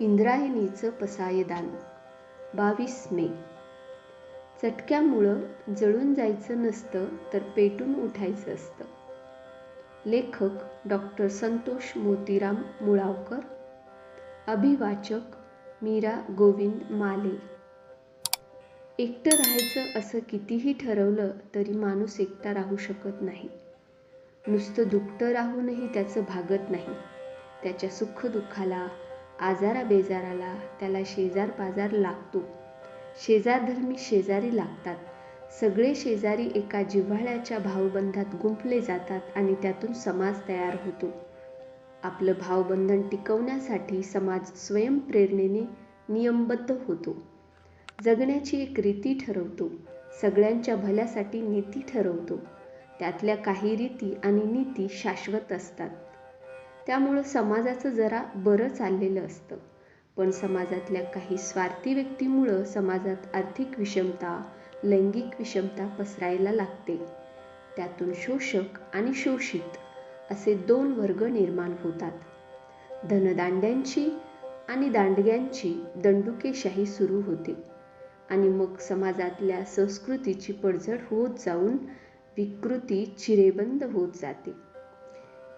इंद्रायणीचं पसायदान बावीस मे. चटक्यामुळं जळून जायचं नसतं तर पेटून उठायचं असतं. लेखक डॉक्टर संतोष मोतीराम मुळावकर. अभिवाचक मीरा गोविंद माले. एकटं राहायचं असं कितीही ठरवलं तरी माणूस एकटा राहू शकत नाही. नुसतं दुखतं राहूनही त्याचं भागत नाही. त्याच्या सुखदुःखाला आजारा बेजाराला त्याला शेजार पाजार लागतो. शेजारधर्मी शेजारी लागतात. सगळे शेजारी एका जिव्हाळ्याच्या भावबंधात गुंफले जातात आणि त्यातून समाज तयार होतो. आपलं भावबंधन टिकवण्यासाठी समाज स्वयंप्रेरणेने नियमबद्ध होतो. जगण्याची एक रीती ठरवतो. सगळ्यांच्या भल्यासाठी नीती ठरवतो. त्यातल्या काही रीती आणि नीती शाश्वत असतात. त्यामुळं समाजाचं जरा बरं चाललेलं असतं. पण समाजातल्या काही स्वार्थी व्यक्तीमुळं समाजात आर्थिक विषमता लैंगिक विषमता पसरायला लागते. त्यातून शोषक आणि शोषित असे दोन वर्ग निर्माण होतात. धनदांड्यांची आणि दांडग्यांची दंडुकेशाही सुरू होते. आणि मग समाजातल्या संस्कृतीची पडझड होत जाऊन विकृती चिरेबंद होत जाते.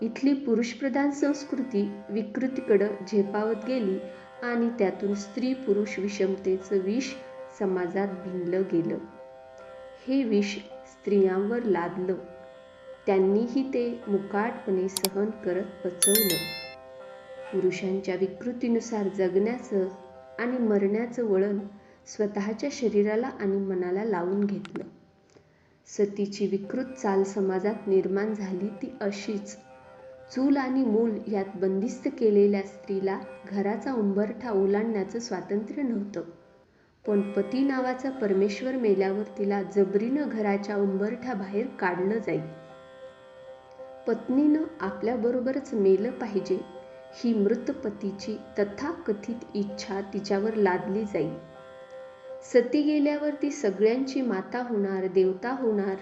इथली पुरुषप्रधान संस्कृती विकृतीकडं झेपावत गेली आणि त्यातून स्त्री पुरुष विषमतेचं विष समाजात भिनलं गेलं. हे विष स्त्रियांवर लादलं. त्यांनीही ते मुकाटपणे सहन करत पचवलं. पुरुषांच्या विकृतीनुसार जगण्याचं आणि मरण्याचं वळण स्वतःच्या शरीराला आणि मनाला लावून घेतलं. सतीची विकृत चाल समाजात निर्माण झाली ती अशीच. चूल आणि मूल यात बंदिस्त केलेल्या स्त्रीला घराचा उंबरठा ओलांडण्याचं स्वातंत्र्य नव्हतं. पण पती नावाचा परमेश्वर मेल्यावर तिला जबरीनं घराच्या उंबरठ्याबाहेर काढलं जाईल पत्नीनं आपल्याबरोबरच मेलं पाहिजे ही मृत पतीची तथाकथित इच्छा तिच्यावर लादली जाईल सती गेल्यावर ती सगळ्यांची माता होणार देवता होणार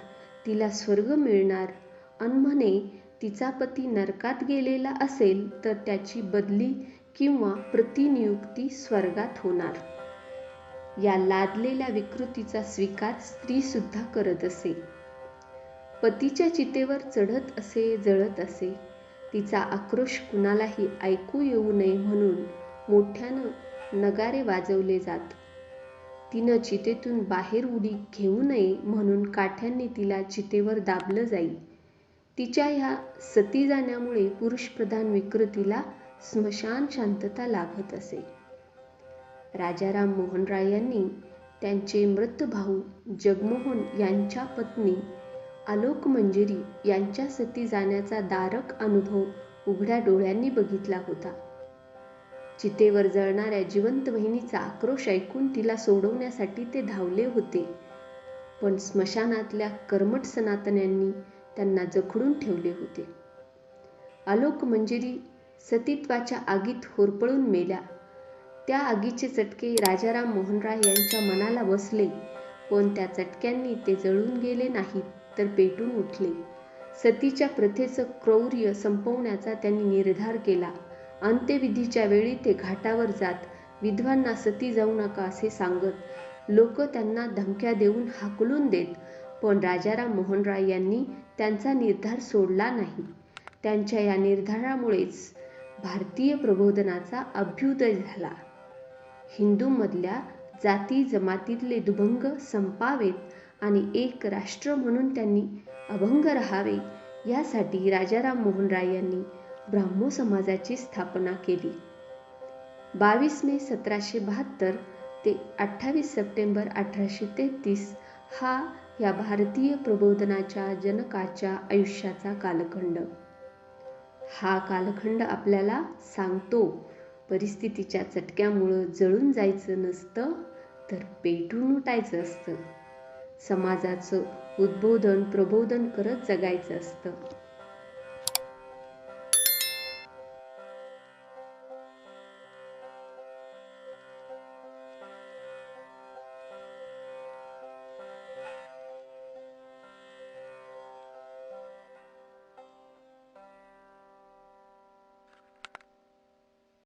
तिला स्वर्ग मिळणार अनम्हणे तिचा पती नरकात गेलेला असेल तर त्याची बदली किंवा प्रतिनियुक्ती स्वर्गात होणार. या लादलेल्या विकृतीचा स्वीकार स्त्रीसुद्धा करत असे. पतीच्या चितेवर चढत असे जळत असे. तिचा आक्रोश कुणालाही ऐकू येऊ नये म्हणून मोठ्यानं नगारे वाजवले जात. तिनं चितेतून बाहेर उडी घेऊ नये म्हणून काठ्यांनी तिला चितेवर दाबलं जाई. तिच्या ह्या सती जाण्यामुळे पुरुषप्रधान विकृतीला स्मशान शांतता लाभत असे. राजाराम मोहन राय यांनी त्यांचे मृत भाऊ जगमोहन यांच्या पत्नी आलोक मंजिरी यांच्या सती जाण्याचा दारक अनुभव उघड्या डोळ्यांनी बघितला होता. चितेवर जळणाऱ्या जिवंत बहिणीचा आक्रोश ऐकून तिला सोडवण्यासाठी ते धावले होते. पण स्मशानातल्या कर्मठ सनातन्यांनी त्यांना जखडून ठेवले होते. आलोक मंजिरी सतीत्वाच्या आगीत होरपळून मेल्या. त्या आगीचे चटके राजाराम मोहन राय यांच्या मनाला बसले पण त्या चटक्यांनी ते जळून गेले नाहीत तर पेटून उठले. सतीच्या प्रथेचं क्रौर्य संपवण्याचा त्यांनी निर्धार केला. अंत्यविधीच्या वेळी ते घाटावर जात विधवांना सती जाऊ नका असे सांगत लोक त्यांना धमक्या देऊन हाकलून देत पण राजाराम मोहन राय यांनी त्यांचा निर्धार सोडला नाही. त्यांच्या या निर्धारामुळेच भारतीय प्रबोधनाचा अभ्युदय झाला. हिंदूमधल्या जाती जमातीतले दुभंग संपावेत आणि एक राष्ट्र म्हणून त्यांनी अभंग राहावे यासाठी राजाराम मोहन राय यांनी ब्राह्मो समाजाची स्थापना केली. बावीस मे सतराशे बहात्तर ते अठ्ठावीस सप्टेंबर अठराशे तेहतीस हा या भारतीय प्रबोधनाच्या जनकाच्या आयुष्याचा कालखंड. हा कालखंड आपल्याला सांगतो परिस्थितीच्या चटक्यामुळं जळून जायचं नसतं तर पेटून उठायचं असतं. समाजाचं उद्बोधन प्रबोधन करत जगायचं असतं.